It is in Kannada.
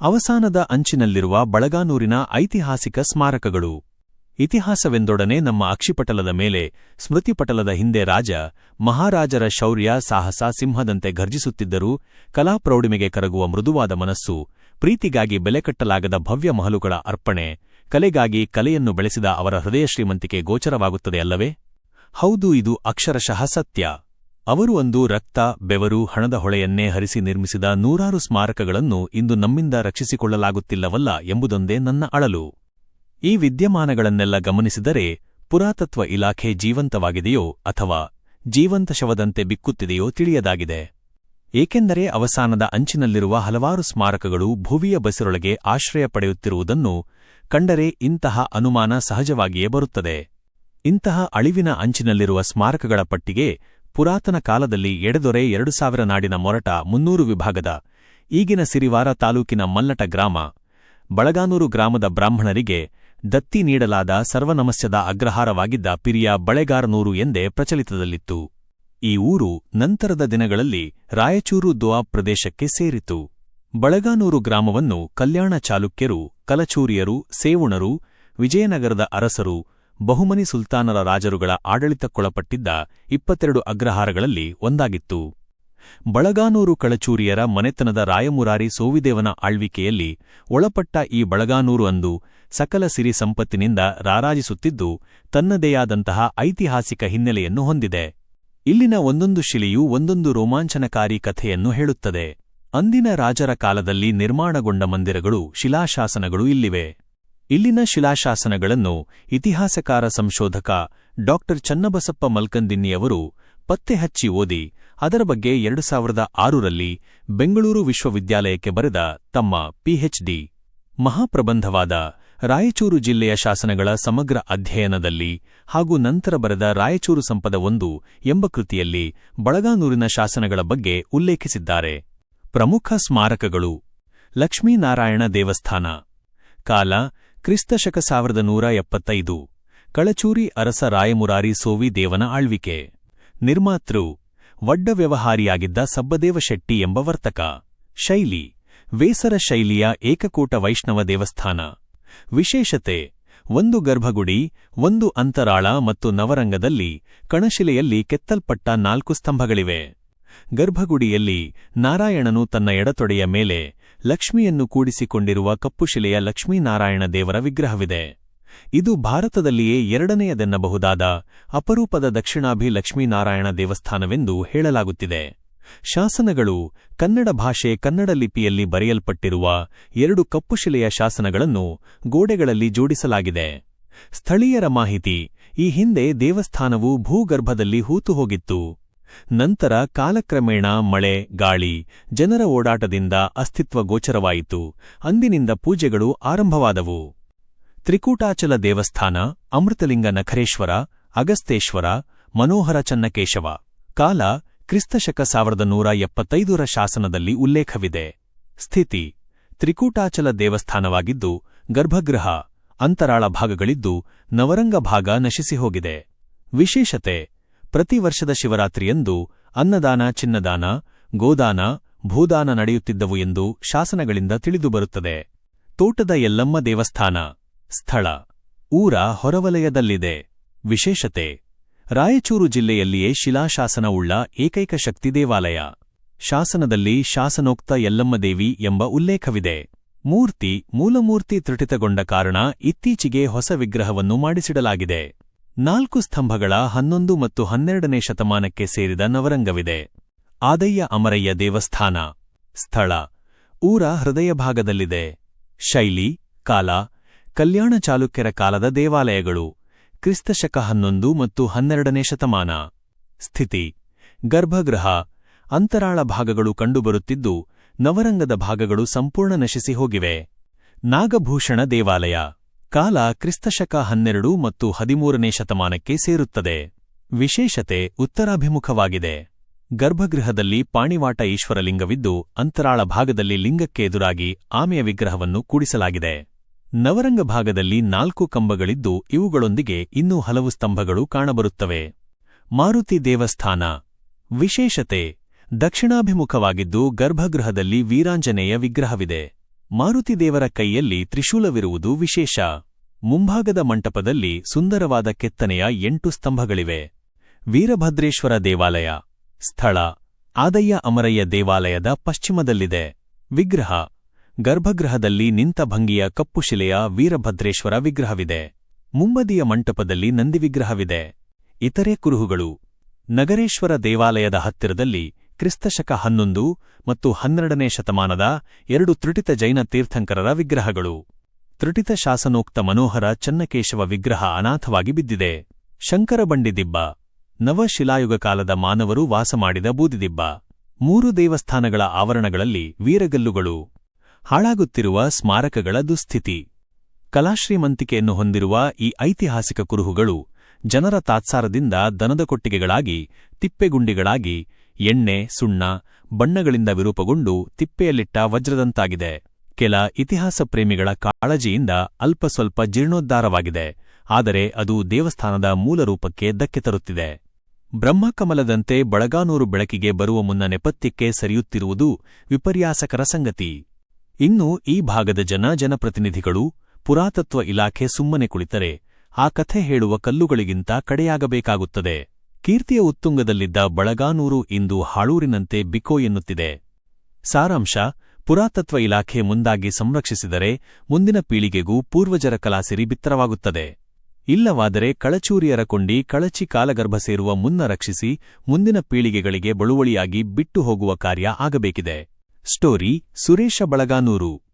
ಅವಸಾನದ ಅಂಚಿನಲ್ಲಿರುವ ಬಳಗಾನೂರಿನ ಐತಿಹಾಸಿಕ ಸ್ಮಾರಕಗಳು. ಇತಿಹಾಸವೆಂದೊಡನೆ ನಮ್ಮ ಅಕ್ಷಿಪಟಲದ ಮೇಲೆ, ಸ್ಮೃತಿಪಟಲದ ಹಿಂದೆ ರಾಜ, ಮಹಾರಾಜರ ಶೌರ್ಯ, ಸಾಹಸ, ಸಿಂಹದಂತೆ ಘರ್ಜಿಸುತ್ತಿದ್ದರೂ, ಕಲಾಪ್ರೌಢಿಮೆಗೆ ಕರಗುವ ಮೃದುವಾದ ಮನಸ್ಸು, ಪ್ರೀತಿಗಾಗಿ ಬೆಲೆಕಟ್ಟಲಾಗದ ಭವ್ಯ ಮಹಲುಗಳ ಅರ್ಪಣೆ, ಕಲೆಗಾಗಿ ಕಲೆಯನ್ನು ಬೆಳೆಸಿದ ಅವರ ಹೃದಯ ಶ್ರೀಮಂತಿಕೆ ಗೋಚರವಾಗುತ್ತದೆ ಅಲ್ಲವೇ? ಹೌದು, ಇದು ಅಕ್ಷರಶಃ ಸತ್ಯ. ಅವರು ಒಂದು ರಕ್ತ, ಬೆವರು, ಹಣದ ಹೊಳೆಯನ್ನೇ ಹರಿಸಿ ನಿರ್ಮಿಸಿದ ನೂರಾರು ಸ್ಮಾರಕಗಳನ್ನು ಇಂದು ನಮ್ಮಿಂದ ರಕ್ಷಿಸಿಕೊಳ್ಳಲಾಗುತ್ತಿಲ್ಲವಲ್ಲ ಎಂಬುದೊಂದೇ ನನ್ನ ಅಳಲು. ಈ ವಿದ್ಯಮಾನಗಳನ್ನೆಲ್ಲ ಗಮನಿಸಿದರೆ ಪುರಾತತ್ವ ಇಲಾಖೆ ಜೀವಂತವಾಗಿದೆಯೋ ಅಥವಾ ಜೀವಂತ ಶವದಂತೆ ಬಿಕ್ಕುತ್ತಿದೆಯೋ ತಿಳಿಯದಾಗಿದೆ. ಏಕೆಂದರೆ ಅವಸಾನದ ಅಂಚಿನಲ್ಲಿರುವ ಹಲವಾರು ಸ್ಮಾರಕಗಳು ಭುವಿಯ ಬಸಿರೊಳಗೆ ಆಶ್ರಯ ಪಡೆಯುತ್ತಿರುವುದನ್ನು ಕಂಡರೆ ಇಂತಹ ಅನುಮಾನ ಸಹಜವಾಗಿಯೇ ಬರುತ್ತದೆ. ಇಂತಹ ಅಳಿವಿನ ಅಂಚಿನಲ್ಲಿರುವ ಸ್ಮಾರಕಗಳ ಪಟ್ಟಿಗೆ ಪುರಾತನ ಕಾಲದಲ್ಲಿ ಎಡದೊರೆ ಎರಡು ಸಾವಿರ ನಾಡಿನ ಮೊರಟ ಮುನ್ನೂರು ವಿಭಾಗದ ಈಗಿನ ಸಿರಿವಾರ ತಾಲೂಕಿನ ಮಲ್ಲಟ ಗ್ರಾಮ, ಬಳಗಾನೂರು ಗ್ರಾಮದ ಬ್ರಾಹ್ಮಣರಿಗೆ ದತ್ತಿ ನೀಡಲಾದ ಸರ್ವನಮಸ್ಯದ ಅಗ್ರಹಾರವಾಗಿದ್ದ ಪಿರಿಯ ಬಳೆಗಾರನೂರು ಎಂದೇ ಪ್ರಚಲಿತದಲ್ಲಿತ್ತು. ಈ ಊರು ನಂತರದ ದಿನಗಳಲ್ಲಿ ರಾಯಚೂರು ದ್ವಾ ಪ್ರದೇಶಕ್ಕೆ ಸೇರಿತು. ಬಳಗಾನೂರು ಗ್ರಾಮವನ್ನು ಕಲ್ಯಾಣ ಚಾಲುಕ್ಯರು, ಕಲಚೂರಿಯರು, ಸೇವುಣರು, ವಿಜಯನಗರದ ಅರಸರು ಬಹುಮನಿ ಸುಲ್ತಾನರ ರಾಜರುಗಳ ಆಡಳಿತಕ್ಕೊಳಪಟ್ಟಿದ್ದ ಇಪ್ಪತ್ತೆರಡು ಅಗ್ರಹಾರಗಳಲ್ಲಿ ಒಂದಾಗಿತ್ತು. ಬಳಗಾನೂರು ಕಳಚೂರಿಯರ ಮನೆತನದ ರಾಯಮುರಾರಿ ಸೋವಿದೇವನ ಆಳ್ವಿಕೆಯಲ್ಲಿ ಒಳಪಟ್ಟ ಈ ಬಳಗಾನೂರು ಅಂದು ಸಕಲ ಸಿರಿ ಸಂಪತ್ತಿನಿಂದ ರಾರಾಜಿಸುತ್ತಿದ್ದು, ತನ್ನದೇಯಾದಂತಹ ಐತಿಹಾಸಿಕ ಹಿನ್ನೆಲೆಯನ್ನು ಹೊಂದಿದೆ. ಇಲ್ಲಿನ ಒಂದೊಂದು ಶಿಲೆಯೂ ಒಂದೊಂದು ರೋಮಾಂಚನಕಾರಿ ಕಥೆಯನ್ನು ಹೇಳುತ್ತದೆ. ಅಂದಿನ ರಾಜರ ಕಾಲದಲ್ಲಿ ನಿರ್ಮಾಣಗೊಂಡ ಮಂದಿರಗಳು, ಶಿಲಾಶಾಸನಗಳು ಇಲ್ಲಿವೆ. ಇಲ್ಲಿನ ಶಿಲಾಶಾಸನಗಳನ್ನು ಇತಿಹಾಸಕಾರ ಸಂಶೋಧಕ ಡಾ. ಚನ್ನಬಸಪ್ಪ ಮಲ್ಕಂದಿನ್ನಿಯವರು ಪತ್ತೆ ಹಚ್ಚಿ ಓದಿ, ಅದರ ಬಗ್ಗೆ ಎರಡು ಸಾವಿರದ ಆರರಲ್ಲಿ ಬೆಂಗಳೂರು ವಿಶ್ವವಿದ್ಯಾಲಯಕ್ಕೆ ಬರೆದ ತಮ್ಮ ಪಿಎಚ್ಡಿ. ಮಹಾಪ್ರಬಂಧವಾದ ರಾಯಚೂರು ಜಿಲ್ಲೆಯ ಶಾಸನಗಳ ಸಮಗ್ರ ಅಧ್ಯಯನದಲ್ಲಿ ಹಾಗೂ ನಂತರ ಬರೆದ ರಾಯಚೂರು ಸಂಪದ ಒಂದು ಎಂಬ ಕೃತಿಯಲ್ಲಿ ಬಳಗಾನೂರಿನ ಶಾಸನಗಳ ಬಗ್ಗೆ ಉಲ್ಲೇಖಿಸಿದ್ದಾರೆ. ಪ್ರಮುಖ ಸ್ಮಾರಕಗಳು ಲಕ್ಷ್ಮೀನಾರಾಯಣ ದೇವಸ್ಥಾನ, ಕಾಲ ಕ್ರಿಸ್ತಶಕ ಸಾವಿರದ ನೂರ ಎಪ್ಪತ್ತೈದು, ಕಳಚೂರಿ ಅರಸ ರಾಯಮುರಾರಿ ಸೋವಿ ದೇವನ ಆಳ್ವಿಕೆ. ನಿರ್ಮಾತೃ, ವಡ್ಡ ವ್ಯವಹಾರಿಯಾಗಿದ್ದ ಸಬ್ಬದೇವ ಶೆಟ್ಟಿ ಎಂಬ ವರ್ತಕ. ಶೈಲಿ, ವೇಸರ ಶೈಲಿಯ ಏಕಕೂಟ ವೈಷ್ಣವ ದೇವಸ್ಥಾನ. ವಿಶೇಷತೆ, ಒಂದು ಗರ್ಭಗುಡಿ, ಒಂದು ಅಂತರಾಳ ಮತ್ತು ನವರಂಗದಲ್ಲಿ ಕಣಶಿಲೆಯಲ್ಲಿ ಕೆತ್ತಲ್ಪಟ್ಟ ನಾಲ್ಕು ಸ್ತಂಭಗಳಿವೆ. ಗರ್ಭಗುಡಿಯಲ್ಲಿ ನಾರಾಯಣನು ತನ್ನ ಎಡತೊಡೆಯ ಮೇಲೆ ಲಕ್ಷ್ಮಿಯನ್ನು ಕೂಡಿಸಿಕೊಂಡಿರುವ ಕಪ್ಪುಶಿಲೆಯ ಲಕ್ಷ್ಮೀನಾರಾಯಣ ದೇವರ ವಿಗ್ರಹವಿದೆ. ಇದು ಭಾರತದಲ್ಲಿಯೇ ಎರಡನೆಯದೆನ್ನಬಹುದಾದ ಅಪರೂಪದ ದಕ್ಷಿಣಾಭಿ ಲಕ್ಷ್ಮೀನಾರಾಯಣ ದೇವಸ್ಥಾನವೆಂದು ಹೇಳಲಾಗುತ್ತಿದೆ. ಶಾಸನಗಳು ಕನ್ನಡ ಭಾಷೆ ಕನ್ನಡ ಲಿಪಿಯಲ್ಲಿ ಬರೆಯಲ್ಪಟ್ಟಿರುವ ಎರಡು ಕಪ್ಪುಶಿಲೆಯ ಶಾಸನಗಳನ್ನು ಗೋಡೆಗಳಲ್ಲಿ ಜೋಡಿಸಲಾಗಿದೆ. ಸ್ಥಳೀಯರ ಮಾಹಿತಿ, ಈ ಹಿಂದೆ ದೇವಸ್ಥಾನವು ಭೂಗರ್ಭದಲ್ಲಿ ಹೂತು ಹೋಗಿತ್ತು. ನಂತರ ಕಾಲಕ್ರಮೇಣ ಮಳೆ, ಗಾಳಿ, ಜನರ ಓಡಾಟದಿಂದ ಅಸ್ತಿತ್ವ ಗೋಚರವಾಯಿತು. ಅಂದಿನಿಂದ ಪೂಜೆಗಳು ಆರಂಭವಾದವು. ತ್ರಿಕೂಟಾಚಲ ದೇವಸ್ಥಾನ, ಅಮೃತಲಿಂಗ ನಖರೇಶ್ವರ, ಅಗಸ್ತೇಶ್ವರ, ಮನೋಹರ ಚನ್ನಕೇಶವ. ಕಾಲ, ಕ್ರಿಸ್ತಶಕ ಸಾವಿರದ ನೂರ ಎಪ್ಪತ್ತೈದರ ಶಾಸನದಲ್ಲಿ ಉಲ್ಲೇಖವಿದೆ. ಸ್ಥಿತಿ, ತ್ರಿಕೂಟಾಚಲ ದೇವಸ್ಥಾನವಾಗಿದ್ದು, ಗರ್ಭಗೃಹ, ಅಂತರಾಳ ಭಾಗಗಳಿದ್ದು, ನವರಂಗ ಭಾಗ ನಶಿಸಿಹೋಗಿದೆ. ವಿಶೇಷತೆ ಪ್ರತಿ ವರ್ಷದ ಶಿವರಾತ್ರಿಯಂದು ಅನ್ನದಾನ, ಚಿನ್ನದಾನ, ಗೋದಾನ, ಭೂದಾನ ನಡೆಯುತ್ತಿದ್ದವು ಎಂದು ಶಾಸನಗಳಿಂದ ತಿಳಿದುಬರುತ್ತದೆ. ತೋಟದ ಯಲ್ಲಮ್ಮ ದೇವಸ್ಥಾನ, ಸ್ಥಳ, ಊರ ಹೊರವಲಯದಲ್ಲಿದೆ. ವಿಶೇಷತೆ, ರಾಯಚೂರು ಜಿಲ್ಲೆಯಲ್ಲಿಯೇ ಶಿಲಾಶಾಸನವುಳ್ಳ ಏಕೈಕ ಶಕ್ತಿ ದೇವಾಲಯ. ಶಾಸನದಲ್ಲಿ ಶಾಸನೋಕ್ತ ಯಲ್ಲಮ್ಮದೇವಿ ಎಂಬ ಉಲ್ಲೇಖವಿದೆ. ಮೂರ್ತಿ, ಮೂಲಮೂರ್ತಿ ತ್ರುಟಿತಗೊಂಡ ಕಾರಣ ಇತ್ತೀಚೆಗೆ ಹೊಸ ವಿಗ್ರಹವನ್ನು ಮಾಡಿಸಿಡಲಾಗಿದೆ. ನಾಲ್ಕು ಸ್ತಂಭಗಳ ಹನ್ನೊಂದು ಮತ್ತು ಹನ್ನೆರಡನೇ ಶತಮಾನಕ್ಕೆ ಸೇರಿದ ನವರಂಗವಿದೆ. ಆದಯ್ಯ ಅಮರಯ್ಯ ದೇವಸ್ಥಾನ, ಸ್ಥಳ, ಊರ ಹೃದಯ ಭಾಗದಲ್ಲಿದೆ. ಶೈಲಿ, ಕಾಲ, ಕಲ್ಯಾಣ ಚಾಲುಕ್ಯರ ಕಾಲದ ದೇವಾಲಯಗಳು, ಕ್ರಿಸ್ತಶಕ ಹನ್ನೊಂದು ಮತ್ತು ಹನ್ನೆರಡನೇ ಶತಮಾನ. ಸ್ಥಿತಿ, ಗರ್ಭಗೃಹ, ಅಂತರಾಳ ಭಾಗಗಳು ಕಂಡುಬರುತ್ತಿದ್ದು, ನವರಂಗದ ಭಾಗಗಳು ಸಂಪೂರ್ಣ ನಶಿಸಿ ಹೋಗಿವೆ. ನಾಗಭೂಷಣ ದೇವಾಲಯ. ಕಾಲ ಕ್ರಿಸ್ತಶಕ ಹನ್ನೆರಡು ಮತ್ತು ಹದಿಮೂರನೇ ಶತಮಾನಕ್ಕೆ ಸೇರುತ್ತದೆ. ವಿಶೇಷತೆ ಉತ್ತರಾಭಿಮುಖವಾಗಿದೆ. ಗರ್ಭಗೃಹದಲ್ಲಿ ಪಾಣಿವಾಟ ಈಶ್ವರಲಿಂಗವಿದ್ದು, ಅಂತರಾಳ ಭಾಗದಲ್ಲಿ ಲಿಂಗಕ್ಕೆ ಎದುರಾಗಿ ಆಮೆಯ ವಿಗ್ರಹವನ್ನು ಕೂಡಿಸಲಾಗಿದೆ. ನವರಂಗ ಭಾಗದಲ್ಲಿ ನಾಲ್ಕು ಕಂಬಗಳಿದ್ದು, ಇವುಗಳೊಂದಿಗೆ ಇನ್ನೂ ಹಲವು ಸ್ತಂಭಗಳು ಕಾಣಬರುತ್ತವೆ. ಮಾರುತಿ ದೇವಸ್ಥಾನ. ವಿಶೇಷತೆ. ದಕ್ಷಿಣಾಭಿಮುಖವಾಗಿದ್ದು, ಗರ್ಭಗೃಹದಲ್ಲಿ ವೀರಾಂಜನೇಯ ವಿಗ್ರಹವಿದೆ. ಮಾರುತಿ ದೇವರ ಕೈಯಲ್ಲಿ ತ್ರಿಶೂಲವಿರುವುದು ವಿಶೇಷ. ಮುಂಭಾಗದ ಮಂಟಪದಲ್ಲಿ ಸುಂದರವಾದ ಕೆತ್ತನೆಯ ಎಂಟು ಸ್ತಂಭಗಳಿವೆ. ವೀರಭದ್ರೇಶ್ವರ ದೇವಾಲಯ, ಸ್ಥಳ, ಆದಯ್ಯ ಅಮರಯ್ಯ ದೇವಾಲಯದ ಪಶ್ಚಿಮದಲ್ಲಿದೆ. ವಿಗ್ರಹ, ಗರ್ಭಗೃಹದಲ್ಲಿ ನಿಂತ ಭಂಗಿಯ ಕಪ್ಪು ಶಿಲೆಯ ವೀರಭದ್ರೇಶ್ವರ ವಿಗ್ರಹವಿದೆ. ಮುಂಬದಿಯ ಮಂಟಪದಲ್ಲಿ ನಂದಿ ವಿಗ್ರಹವಿದೆ. ಇತರೆ ಕುರುಹುಗಳು, ನಗರೇಶ್ವರ ದೇವಾಲಯದ ಹತ್ತಿರದಲ್ಲಿ ಕ್ರಿಸ್ತಶಕ ಹನ್ನೊಂದು ಮತ್ತು ಹನ್ನೆರಡನೇ ಶತಮಾನದ ಎರಡು ತ್ರುಟಿತ ಜೈನ ತೀರ್ಥಂಕರರ ವಿಗ್ರಹಗಳು. ತ್ರುಟಿತ ಶಾಸನೋಕ್ತ ಮನೋಹರ ಚನ್ನಕೇಶವ ವಿಗ್ರಹ ಅನಾಥವಾಗಿ ಬಿದ್ದಿದೆ. ಶಂಕರಬಂಡಿ ದಿಬ್ಬ. ನವಶಿಲಾಯುಗ ಕಾಲದ ಮಾನವರು ವಾಸ ಮಾಡಿದ ಬೂದಿದಿಬ್ಬ ಮೂರು ದೇವಸ್ಥಾನಗಳ ಆವರಣಗಳಲ್ಲಿ ವೀರಗಲ್ಲುಗಳು. ಹಾಳಾಗುತ್ತಿರುವ ಸ್ಮಾರಕಗಳ ದುಸ್ಥಿತಿ. ಕಲಾಶ್ರೀಮಂತಿಕೆಯನ್ನು ಹೊಂದಿರುವ ಈ ಐತಿಹಾಸಿಕ ಕುರುಹುಗಳು ಜನರ ತಾತ್ಸಾರದಿಂದ ದನದ ಕೊಟ್ಟಿಗೆಗಳಾಗಿ, ತಿಪ್ಪೆಗುಂಡಿಗಳಾಗಿ, ಎಣ್ಣೆ, ಸುಣ್ಣ, ಬಣ್ಣಗಳಿಂದ ವಿರೂಪಗೊಂಡು ತಿಪ್ಪೆಯಲ್ಲಿಟ್ಟ ವಜ್ರದಂತಾಗಿದೆ. ಕೆಲ ಇತಿಹಾಸ ಪ್ರೇಮಿಗಳ ಕಾಳಜಿಯಿಂದ ಅಲ್ಪ ಸ್ವಲ್ಪ ಜೀರ್ಣೋದ್ಧಾರವಾಗಿದೆ, ಆದರೆ ಅದು ದೇವಸ್ಥಾನದ ಮೂಲರೂಪಕ್ಕೆ ಧಕ್ಕೆ ತರುತ್ತಿದೆ. ಬ್ರಹ್ಮಕಮಲದಂತೆ ಬಳಗಾನೂರು ಬೆಳಕಿಗೆ ಬರುವ ಮುನ್ನ ನೆಪಥ್ಯಕ್ಕೆ ಸರಿಯುತ್ತಿರುವುದು ವಿಪರ್ಯಾಸಕರ ಸಂಗತಿ. ಇನ್ನು ಈ ಭಾಗದ ಜನ ಜನಪ್ರತಿನಿಧಿಗಳು ಪುರಾತತ್ವ ಇಲಾಖೆ ಸುಮ್ಮನೆ ಕುಳಿತರೆ, ಆ ಕಥೆ ಹೇಳುವ ಕಲ್ಲುಗಳಿಗಿಂತ ಕಡೆಯಾಗಬೇಕಾಗುತ್ತದೆ. ಕೀರ್ತಿಯ ಉತ್ತುಂಗದಲ್ಲಿದ್ದ ಬಳಗಾನೂರು ಇಂದು ಹಾಳೂರಿನಂತೆ ಬಿಕೋ ಎನ್ನುತ್ತಿದೆ. ಸಾರಾಂಶ ಪುರಾತತ್ವ ಇಲಾಖೆ ಮುಂದಾಗಿ ಸಂರಕ್ಷಿಸಿದರೆ ಮುಂದಿನ ಪೀಳಿಗೆಗೂ ಪೂರ್ವಜರ ಕಲಾಸಿರಿ ಬಿತ್ತರವಾಗುತ್ತದೆ. ಇಲ್ಲವಾದರೆ ಕಳಚೂರಿಯರ ಕೊಂಡಿ ಕಳಚಿ ಕಾಲಗರ್ಭ ಸೇರುವ ಮುನ್ನ ರಕ್ಷಿಸಿ ಮುಂದಿನ ಪೀಳಿಗೆಗಳಿಗೆ ಬಳುವಳಿಯಾಗಿ ಬಿಟ್ಟು ಹೋಗುವ ಕಾರ್ಯ ಆಗಬೇಕಿದೆ. ಸ್ಟೋರಿ ಸುರೇಶ ಬಳಗಾನೂರು.